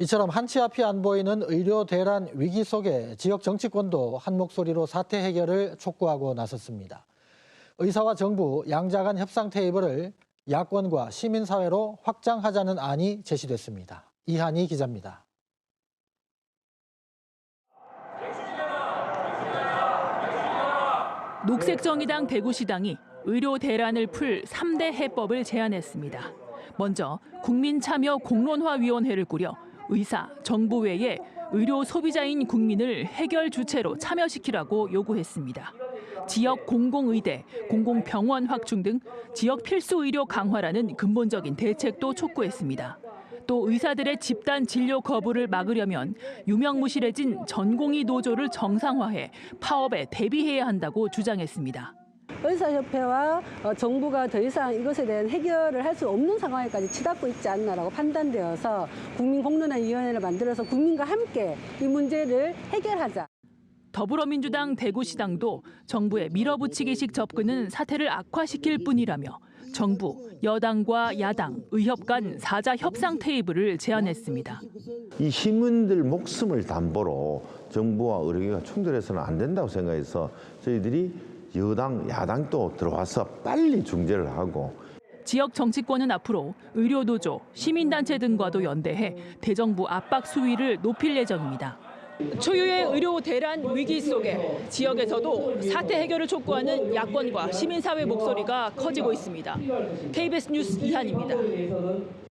이처럼 한치 앞이 안 보이는 의료 대란 위기 속에 지역 정치권도 한 목소리로 사태 해결을 촉구하고 나섰습니다. 의사와 정부 양자 간 협상 테이블을 야권과 시민사회로 확장하자는 안이 제시됐습니다. 이한희 기자입니다. 녹색정의당 대구시당이 의료 대란을 풀 3대 해법을 제안했습니다. 먼저 국민참여 공론화위원회를 꾸려 의사, 정부 외에 의료 소비자인 국민을 해결 주체로 참여시키라고 요구했습니다. 지역 공공의대, 공공병원 확충 등 지역 필수 의료 강화라는 근본적인 대책도 촉구했습니다. 또 의사들의 집단 진료 거부를 막으려면 유명무실해진 전공의 노조를 정상화해 파업에 대비해야 한다고 주장했습니다. 의사협회와 어, 정부가 더 이상 이것에 대한 해결을 할 수 없는 상황에까지 치닫고 있지 않나라고 판단되어서 국민공론화위원회를 만들어서 국민과 함께 이 문제를 해결하자. 더불어민주당 대구시당도 정부의 밀어붙이기식 접근은 사태를 악화시킬 뿐이라며 정부, 여당과 야당, 의협 간 사자 협상 테이블을 제안했습니다. 이 시민들 목숨을 담보로 정부와 의료계가 충돌해서는 안 된다고 생각해서 저희들이 여당, 야당도 들어와서 빨리 중재를 하고 지역 정치권은 앞으로 의료노조, 시민단체 등과도 연대해 대정부 압박 수위를 높일 예정입니다. 초유의 의료 대란 위기 속에 지역에서도 사태 해결을 촉구하는 야권과 시민사회 목소리가 커지고 있습니다. KBS 뉴스 이한입니다.